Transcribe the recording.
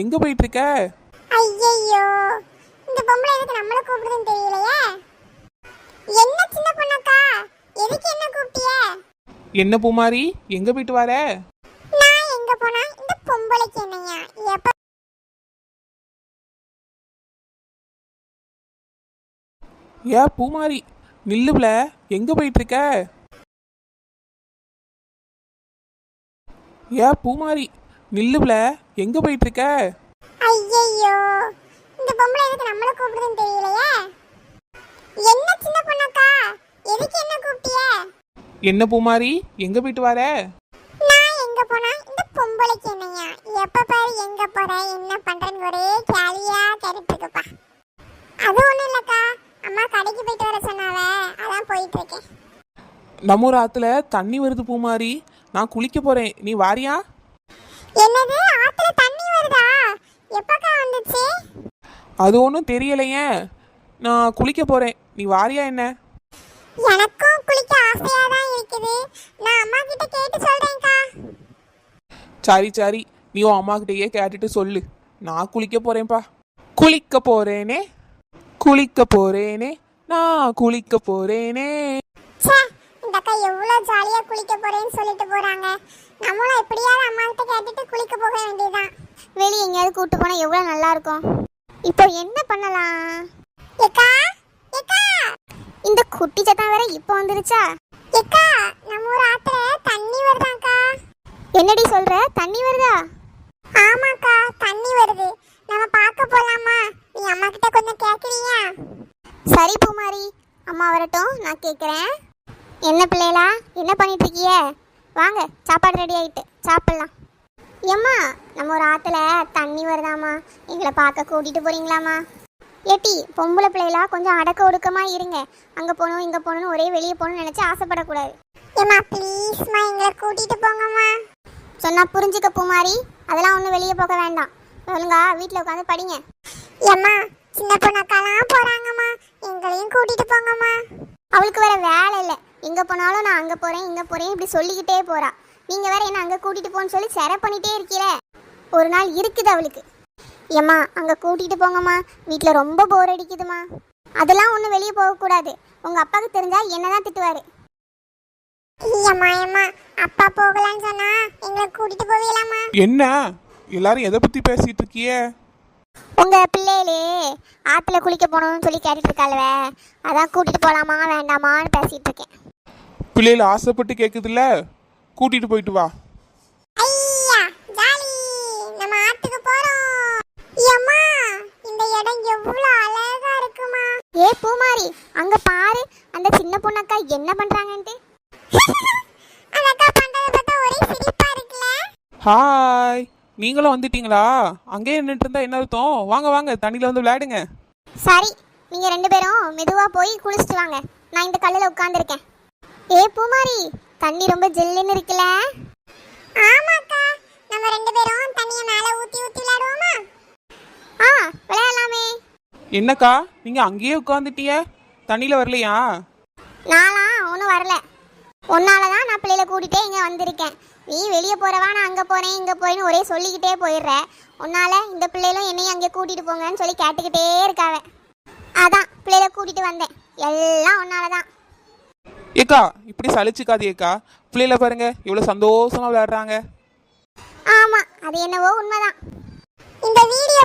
எங்க போயிட்டு இருக்க ஐயையோ இந்த பொம்பளை எதுக்கு நம்மள கூப்பிடுதுன்னு தெரியலையே. என்ன சின்ன பொண்ணக்கா? எதுக்கு என்ன கூப்பிட்டிய? என்ன பூமாரி எங்க போயிட்டு வர? நான் எங்க போனா? இந்த பொம்பளைக்கு என்னையா? எப்ப ஏ பூமாரி நில்லுப்ல எங்க போயிட்டு இருக்க ஏ பூமாரி நில்லுப்ல எங்க போயிட்டு இருக்க ஐயையோ இந்த பொம்பளை எதுக்கு நம்மள கூப்பிடுதுன்னு தெரியலையே. என்ன சின்ன பொண்ணக்கா? எதுக்கு என்ன கூப்பிட்டிய? என்ன பூமாரி எங்க போயிட்டு வர? நான் எங்க போனா? இந்த பொம்பளைக்கு என்னையா? எப்ப பாரு எங்க போற என்ன பண்றேன்னு ஒரே கேலியா இருக்குப்பா அது ஒண்ணும் இல்லக்கா. அம்மா கடைக்கு போயிட்டு வர சொன்னாவ. அதான் போயிட்டு இருக்கேன் நம்ம ஆத்துல தண்ணி வருது பூமாரி. நான் குளிக்க போறேன். நீ வாரியா? என்னது? ஆத்துல தண்ணி வருதா? எப்பக்கா வந்துச்சு? அது ஒன்றும் தெரியலையே. நான் குளிக்க போறேன். நீ வாரியா என்ன? எனக்கும் குளிக்க ஆசையா தான் இருக்குது. நான் அம்மா கிட்ட கேட்டு சொல்றேன்க்கா. சரி சரி. நீ உன் அம்மா கிட்டயே கேட்டுட்டு சொல்லு. நான் குளிக்க போறேன்ப்பா. குளிக்க போறேனே. குளிக்க போறேனே. நான் குளிக்க போறேனே. ச்சே இந்த அக்கா எவ்வளவு ஜாலியா குளிக்க போறேன்னு சொல்லிட்டு போறாங்க. நம்மளும் எப்படியாவது அம்மா கிட்ட கேட்டுட்டு வெளியே எங்கேயாவது கூட்டு போனா எவ்வளவு நல்லா இருக்கும் இப்போ என்ன பண்ணலாம்? ஏக்கா ஏக்கா! இந்த குட்டி சத்தம் வேற இப்போ வந்துருச்சா? ஏக்கா நம்ம ஊர் ஆத்துல தண்ணி வருதாக்கா? என்னடி சொல்ற தண்ணி வருதா? ஆமாக்கா தண்ணி வருது. நம்ம பார்க்க போலாமா? நீ அம்மா கிட்ட கொஞ்சம் கேக்குறியா? சரி பூமாரி அம்மா வரட்டும் நான் கேட்குறேன் என்ன பிள்ளைகளா என்ன பண்ணிட்டு இருக்கிய? வாங்க சாப்பாடு ரெடி ஆயிட்டு சாப்பிடலாம். ஏம்மா நம்ம ஒரு ஆத்துல தண்ணி வருதாம்மா. எங்களை பார்க்க கூட்டிட்டு போறீங்களாம்மா. ஏட்டி பொம்பளை பிள்ளைகளா கொஞ்சம் அடக்க ஒடுக்கமா இருங்க. அங்க போகணும் இங்க போகணும்னு ஒரே வெளியே போகணும்னு நினைச்சு ஆசைப்படக்கூடாது. ஏம்மா ப்ளீஸ்மா எங்களை கூட்டிட்டு போங்கம்மா. சொன்னா புரிஞ்சுக்க பூமாரி அதெல்லாம் ஒன்றும் வெளியே போக வேண்டாம். ஒழுங்கா வீட்டில் உட்காந்து படிங்க. ஏம்மா சின்ன பொண்ணக்காலாம் போறாங்கம்மா. எங்களையும் கூட்டிட்டு போங்கம்மா. அவளுக்கு வேற வேலை இல்லை. எங்கே போனாலும் நான் அங்கே போகிறேன் இங்கே போகிறேன் இப்படி சொல்லிக்கிட்டே போறா. நீங்கள் வேற என்ன அங்கே கூட்டிகிட்டு போன்னு சொல்லி செர பண்ணிட்டே இருக்கீல? ஒரு நாள் இருக்குது அவளுக்கு. ஏம்மா அங்கே கூட்டிகிட்டு போங்கம்மா. வீட்டில் ரொம்ப போர் அடிக்குதுமா அதெல்லாம் ஒன்றும் வெளியே போகக்கூடாது உங்கள் அப்பாவுக்கு தெரிஞ்சா என்ன தான் திட்டுவார். ஏம்மா ஏம்மா அப்பா போகலான்னு சொன்னா எங்களை கூட்டிட்டு போவீங்களாம்மா? என்ன? எல்லாரும் எதை பத்தி பேசிட்டு இருக்கியே உங்கள் பிள்ளைகளே ஆற்றுல குளிக்க போகணும்னு சொல்லி கேட்டுட்டு இருக்காளுவ. அதான் கூட்டிகிட்டு போகலாமா வேண்டாமான்னு பேசிகிட்டு இருக்கேன். பிள்ளைகள் ஆசைப்பட்டு கேக்குதுல்ல? கூட்டிட்டு போயிட்டு வா. ஐயா ஜாலி. நம்ம ஆத்துக்கு போறோம். ஏம்மா இந்த இடம் எவ்வளவு அழகா இருக்குமா. ஏ பூமாரி அங்கே பாரு. அந்த சின்ன பொண்ணக்கா என்ன இருக்குல்ல. ஹாய் நீங்களும் வந்துட்டீங்களா? அங்கேயே நின்றுட்டு இருந்தா என்ன அர்த்தம்? வாங்க வாங்க. தண்ணியில வந்து விளையாடுங்க. சரி நீங்கள் ரெண்டு பேரும் மெதுவாக போய் குளிச்சுட்டு வாங்க. நான் இந்த கல்லில் உட்காந்துருக்கேன் ஏ பூமாரி தண்ணி ரொம்ப ஜில்லுன்னு இருக்குல்ல? ஆமாக்கா. நம்ம ரெண்டு பேரும் தண்ணிய மேல ஊத்தி ஊத்தி விளையாடுவோமா? ஆ விளையாடலாமே. என்னக்கா நீங்க அங்கேயே உட்காந்துட்டீங்க தண்ணியில வரலையா? நான்லாம் ஒன்றும் வரல. உன்னால தான் நான் பிள்ளைகளை கூட்டிகிட்டே இங்கே வந்திருக்கேன். நீ வெளியே போகிறவா நான் அங்கே போகிறேன் இங்கே போறேன்னு ஒரே சொல்லிக்கிட்டே போயிடுற. உன்னால இந்த பிள்ளைகளும் என்னையும் அங்கே கூட்டிகிட்டு போங்கன்னு சொல்லி கேட்டுக்கிட்டே இருக்காவ. அதான் பிள்ளைகளை கூட்டிகிட்டு வந்தேன். எல்லாம் உன்னால தான் ஏக்கா இப்படி சலிச்சுக்காதேக்கா பிள்ளைல பாருங்க இவ்வளவு சந்தோஷமா விளையாடுறாங்க. ஆமா அது என்னவோ உண்மைதான். இந்த வீடியோ